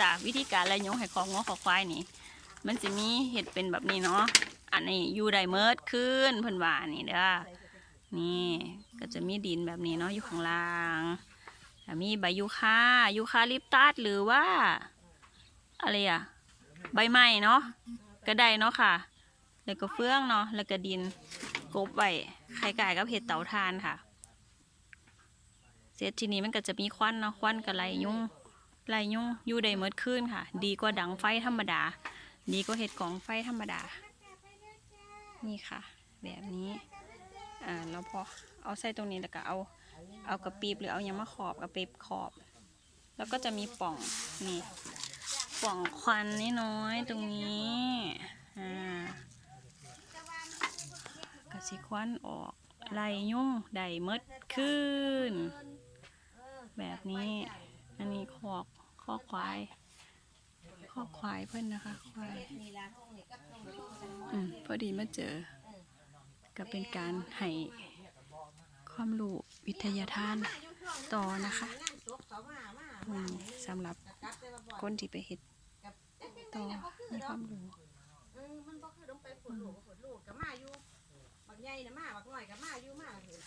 จ้ะวิธีการไล่ยุงให้ของงอขอควายนี่ มันจะมีเห็ดเป็นแบบนี้เนาะอันนี้อยู่ไดเมิดขึ้นเพิ่นว่านี่เด้อนี่ก็จะมีดินแบบนี้เนาะอยู่ข้างล่างแล้วมีใบยูคายูคาลิปตัสหรือว่า อะไรอะใบไม้เนาะก็ได้เนาะค่ะ แล้วก็เฟืองเนาะแล้วก็ดินกบไว้ไข่ไก่กับเห็ดเต่าทานค่ะ เสร็จทีนี้มันก็จะมีควันเนาะควันกับไรยุ่ง ไรยุ่งอยู่ได้เมิดขึ้นค่ะ ดีกว่าดังไฟธรรมดา ดีกว่าเห็ดกองไฟธรรมดา นี่ค่ะ แบบนี้อ่าแล้วพอเอาใส่ตรงนี้แล้วก็เอาเอากระปีบหรือเอายังมาขอบกระปีบขอบ แล้วก็จะมีป่องนี่ป่องควันนน้อยตรงนี้อ่ากระสิควันออกไล่ยุ่งได้เมดขึ้นแบบนี้ อันนี้คอกคอกควายคอกควายเพื่อนนะคะ ควายอืมพอดีมาเจอ ก็เป็นการให้ความรู้วิทยาทานต่อนะคะอืมสำหรับคนที่ไปเห็ดต่อมีความรู้มันบ่คือต้องไปฝนหลูกฝนหลูกก็มาอยู่บักใหญ่น่ะมาบักน้อยก็มาอยู่มาเถอะ